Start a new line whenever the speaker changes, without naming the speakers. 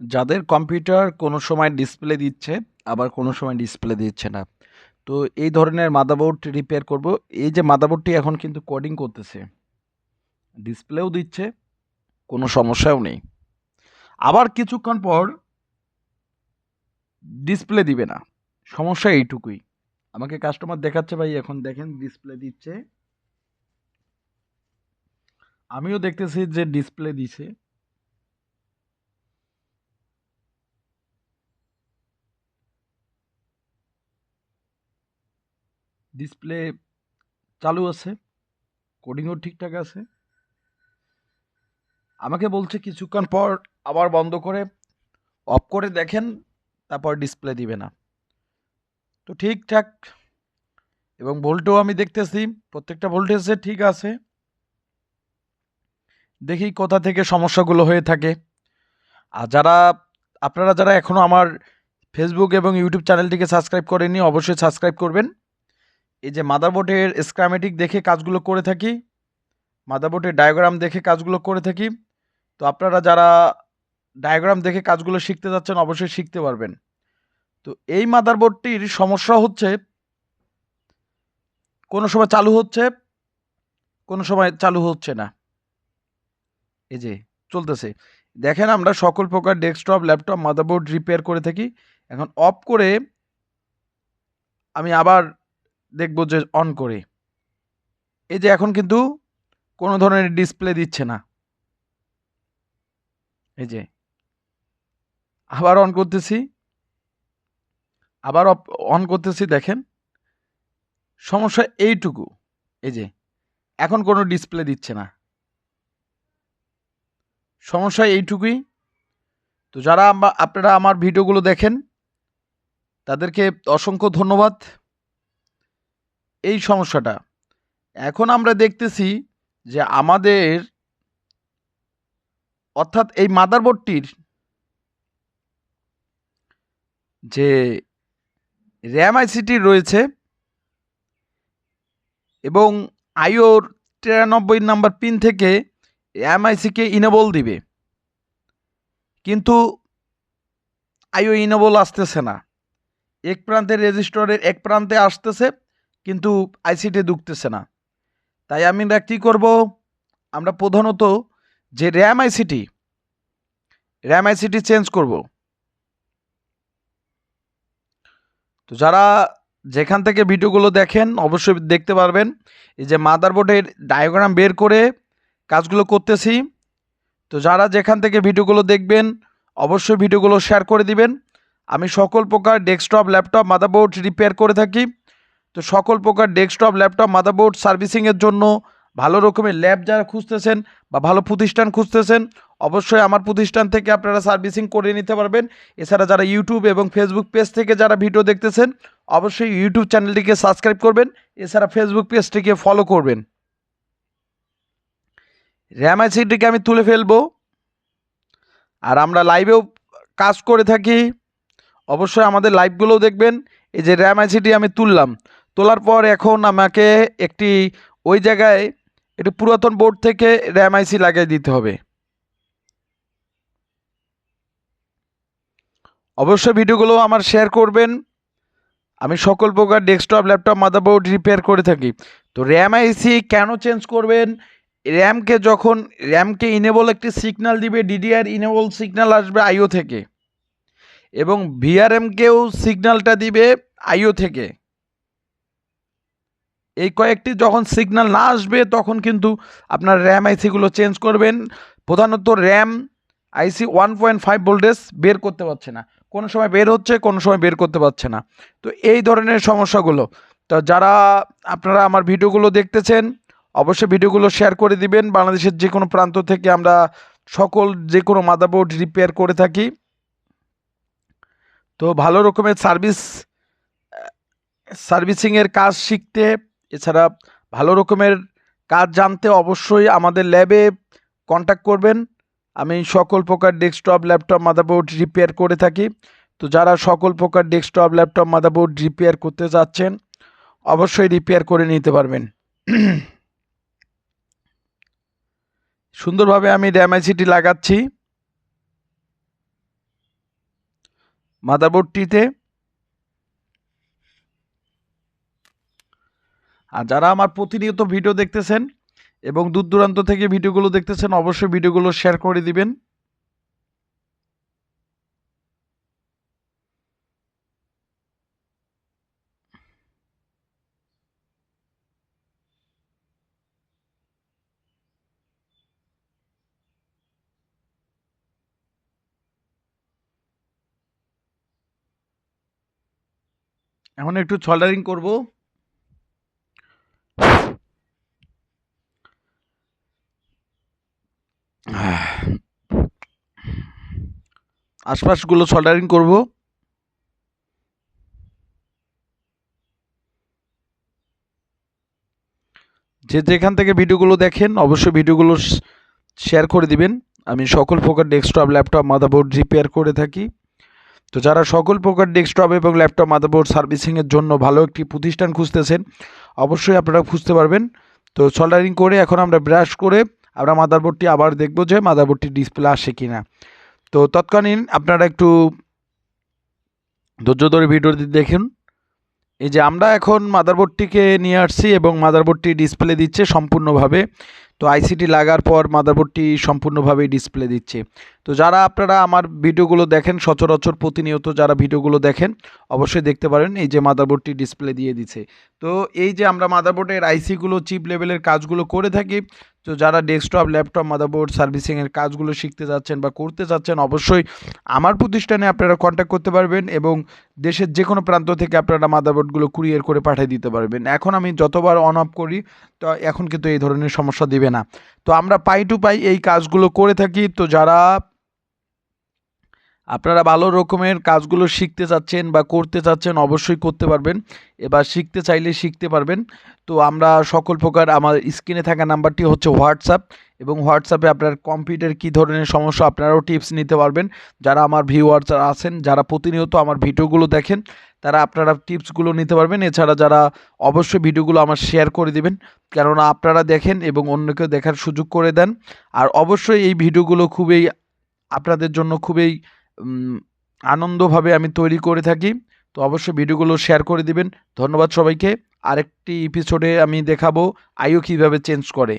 যাদের কম্পিউটার কোনো সময় ডিসপ্লে দিচ্ছে, আবার কোনো সময় ডিসপ্লে দিচ্ছে না। তো এই ধরনের মাদারবোর্ড রিপেয়ার করব। এই যে মাদাবোর্ডটি এখন কিন্তু কোডিং করতেছে, ডিসপ্লেও দিচ্ছে, কোনো সমস্যাও নেই। আবার কিছুক্ষণ পর ডিসপ্লে দিবে না। সমস্যা এইটুকুই। আমাকে কাস্টমার দেখাচ্ছে ভাই, এখন দেখেন ডিসপ্লে দিচ্ছে। আমিও দেখতেছি যে ডিসপ্লে দিছে। ডিসপ্লে চালু আছে কোডিংও ঠিকঠাক আছে। আমাকে বলছে কিছুক্ষণ পর আবার বন্ধ করে অফ করে দেখেন, তারপর ডিসপ্লে দিবে না। তো ঠিকঠাক, এবং ভোল্টও আমি দেখতেছি, প্রত্যেকটা ভোল্টেজে ঠিক আছে। দেখি কোথা থেকে সমস্যাগুলো হয়ে থাকে। আর যারা, আপনারা যারা এখনও আমার ফেসবুক এবং ইউটিউব চ্যানেলটিকে সাবস্ক্রাইব করেননি, অবশ্যই সাবস্ক্রাইব করবেন। এই যে মাদারবোর্ডের স্ক্রামেটিক দেখে কাজগুলো করে থাকি মাদারবোর্ডের ডায়াগ্রাম দেখে কাজগুলো করে থাকি, তো আপনারা যারা ডায়াগ্রাম দেখে কাজগুলো শিখতে যাচ্ছেন অবশ্যই শিখতে পারবেন। তো এই মাদারবোর্ডটির সমস্যা হচ্ছে, কোনো সময় চালু হচ্ছে, কোনো সময় চালু হচ্ছে না। এই যে চলতেছে। দেখেন আমরা সকল প্রকার ডেস্কটপ ল্যাপটপ মাদারবোর্ড রিপেয়ার করে থাকি। এখন অফ করে আমি আবার দেখব যে অন করে। এই যে এখন কিন্তু কোনো ধরনের ডিসপ্লে দিচ্ছে না। এই যে, আবার অন করতেছি। আবার অন করতেছি, দেখেন। সমস্যা এইটুকু। এই যে, এখন কোনো ডিসপ্লে দিচ্ছে না। সমস্যা এইটুকুই। তো যারা আপনারা আমার ভিডিওগুলো দেখেন, তাদেরকে অসংখ্য ধন্যবাদ। এই সমস্যাটা। এখন আমরা দেখতেছি যে আমাদের অর্থাৎ এই মাদারবোর্ডটির যে র্যাম আইসিটি রয়েছে এবং আইওর তিরানব্বই নাম্বার পিন থেকে র্যাম এমআইসিকে ইনেবল দিবে। কিন্তু আইও ইনেবল আসতেছে না। এক প্রান্তে রেজিস্টরের এক প্রান্তে আসতেছে কিন্তু আইসিটি ঢুকতেছে না। তাই আমি কী করব? আমরা প্রধানত যে র্যাম আইসিটি র্যাম আইসিটি চেঞ্জ করব। তো যারা যেখান থেকে ভিডিওগুলো দেখেন, অবশ্যই দেখতে পারবেন। এই যে মাদারবোর্ডের ডায়াগ্রাম বের করে কাজগুলো করতেছি। তো যারা যেখান থেকে ভিডিওগুলো দেখবেন, অবশ্যই ভিডিওগুলো শেয়ার করে দিবেন। আমি সকল প্রকার ডেস্কটপ ল্যাপটপ মাদারবোর্ড রিপেয়ার করে থাকি। তো সকল প্রকার ডেস্কটপ, ল্যাপটপ, মাদারবোর্ড সার্ভিসিংয়ের জন্য ভালো রকমের ল্যাব যারা খুঁজতেছেন বা ভালো প্রতিষ্ঠান খুঁজতেছেন, অবশ্যই আমার প্রতিষ্ঠান থেকে আপনারা সার্ভিসিং করে নিতে পারবেন। এছাড়া যারা ইউটিউব এবং ফেসবুক পেজ থেকে যারা ভিডিও দেখতেছেন, অবশ্যই ইউটিউব চ্যানেলটিকে সাবস্ক্রাইব করবেন, এছাড়া ফেসবুক পেজটিকে ফলো করবেন। র্যাম আইসিটিকে আমি তুলে ফেলব। আর আমরা লাইভেও কাজ করে থাকি। অবশ্যই আমাদের লাইভগুলোও দেখবেন। এই যে র্যাম আইসিটি আমি তুললাম। তোলার পর এখন আমাকে একটি, ওই জায়গায় একটি পুরাতন বোর্ড থেকে র্যাম আইসি লাগিয়ে দিতে হবে। অবশ্যই ভিডিওগুলো আমার শেয়ার করবেন। আমি সকল প্রকার ডেস্কটপ ল্যাপটপ মাদারবোর্ড রিপেয়ার করে থাকি। তো র্যাম আইসি কেন চেঞ্জ করবেন? র্যামকে যখন র্যামকে ইনেবল একটি সিগন্যাল দিবে ডিডিআর ইনেবল সিগন্যাল আসবে আইও থেকে। এবং ভিআরএমকেও সিগন্যালটা দিবে আইও থেকে। এই কয়েকটি যখন সিগন্যাল না আসবে, তখন কিন্তু আপনার র্যাম আইসিগুলো চেঞ্জ করবেন। প্রধানত RAM IC one point five voltage বের করতে পারছে না। কোনো সময় বের হচ্ছে, কোনো সময় বের করতে পারছে না। তো এই ধরনের সমস্যাগুলো। তো যারা আপনারা আমার ভিডিওগুলো দেখতেছেন, অবশ্যই ভিডিওগুলো শেয়ার করে দিবেন। বাংলাদেশের যে কোনো প্রান্ত থেকে আমরা সকল যে কোনো মাদারবোর্ড রিপেয়ার করে থাকি। তো ভালো রকমের সার্ভিস সার্ভিসিংয়ের কাজ শিখতে এছাড়া ভালো রকমের কাজ জানতে অবশ্যই আমাদের ল্যাবে কন্ট্যাক্ট করবেন। আমি সকল প্রকার ডেস্কটপ ল্যাপটপ মাদারবোর্ড রিপেয়ার করে থাকি। তো যারা সকল প্রকার ডেস্কটপ ল্যাপটপ মাদারবোর্ড রিপেয়ার করতে যাচ্ছেন অবশ্যই রিপেয়ার করে নিতে পারবেন। সুন্দরভাবে আমি আইসিটি লাগাচ্ছি। মাদারবোর্ডটিতে আর যারা আমার প্রতিনিয়ত ভিডিও দেখতেছেন এবং দূর দূরান্ত থেকে ভিডিওগুলো দেখতেছেন, অবশ্যই ভিডিওগুলো শেয়ার করে দিবেন। এখন একটু সোল্ডারিং করব। আশপাশগুলো সোল্ডারিং করব। যে যেখান থেকে ভিডিওগুলো দেখেন, অবশ্যই ভিডিওগুলো শেয়ার করে দিবেন। আমি সকল প্রকার ডেস্কটপ ল্যাপটপ মাদারবোর্ড রিপেয়ার করে থাকি। তো যারা সকল প্রকার ডেস্কটপ এবং ল্যাপটপ মাদারবোর্ড সার্ভিসিংয়ের জন্য ভালো একটি প্রতিষ্ঠান খুঁজতেছেন, অবশ্যই আপনারা খুঁজতে পারবেন। তো সোল্ডারিং করে এখন আমরা ব্রাশ করে আমরা মাদারবোর্ডটি আবার দেখব যে মাদারবোর্ডটি ডিসপ্লে আসে কি না তো তৎকালীন আপনারা একটু ধৈর্য ধরে ভিডিওটি দেখুন। এই যে আমরা এখন মাদারবোর্ডটিকে নিয়ে আসছি এবং মাদারবোর্ডটি ডিসপ্লে দিচ্ছে সম্পূর্ণভাবে। তো আইসিটি লাগার পর মাদারবোর্ডটি সম্পূর্ণভাবেই ডিসপ্লে দিচ্ছে। তো যারা আপনারা আমার ভিডিওগুলো দেখেন, সচরাচর প্রতিনিয়ত যারা ভিডিওগুলো দেখেন, অবশ্যই দেখতে পারেন এই যে মাদারবোর্ডটি ডিসপ্লে দিয়ে দিচ্ছে। তো এই যে আমরা মাদারবোর্ডের আইসিগুলো, চিপ লেভেলের কাজগুলো করে থাকি তো যারা ডেস্কটপ ল্যাপটপ মাদারবোর্ড সার্ভিসিংয়ের কাজগুলো শিখতে যাচ্ছেন বা করতে যাচ্ছেন অবশ্যই আমার প্রতিষ্ঠানে আপনারা কন্ট্যাক্ট করতে পারবেন এবং দেশের যে কোনো প্রান্ত থেকে আপনারা মাদারবোর্ডগুলো কুরিয়ার করে পাঠিয়ে দিতে পারবেন। এখন আমি যতবার অন অফ করি, তো এখন কিন্তু এই ধরনের সমস্যা দেবে না। তো আমরা পাই টু পাই এই কাজগুলো করে থাকি। তো যারা আপনারা ভালো রকমের কাজগুলো শিখতে চাচ্ছেন বা করতে চাচ্ছেন অবশ্যই করতে পারবেন। এবার শিখতে চাইলে শিখতে পারবেন। তো আমরা সকল প্রকার আমার স্ক্রিনে থাকা নাম্বারটি হচ্ছে হোয়াটসঅ্যাপ এবং হোয়াটসঅ্যাপে আপনার কম্পিউটার কী ধরনের সমস্যা আপনারাও টিপস নিতে পারবেন। যারা আমার ভিউয়ার্স আছেন, যারা প্রতিনিয়ত আমার ভিডিওগুলো দেখেন, তারা আপনারা টিপসগুলো নিতে পারবেন। এছাড়া যারা অবশ্যই ভিডিওগুলো আমার শেয়ার করে দিবেন, কেননা আপনারা দেখেন এবং অন্যকে দেখার সুযোগ করে দেন। আর অবশ্যই এই ভিডিওগুলো খুবই আপনাদের জন্য খুবই আনন্দভাবে আমি তৈরি করে থাকি। তো অবশ্যই ভিডিওগুলো শেয়ার করে দিবেন। ধন্যবাদ সবাইকে। আরেকটি এপিসোডে আমি দেখাবো আইও কীভাবে চেঞ্জ করে।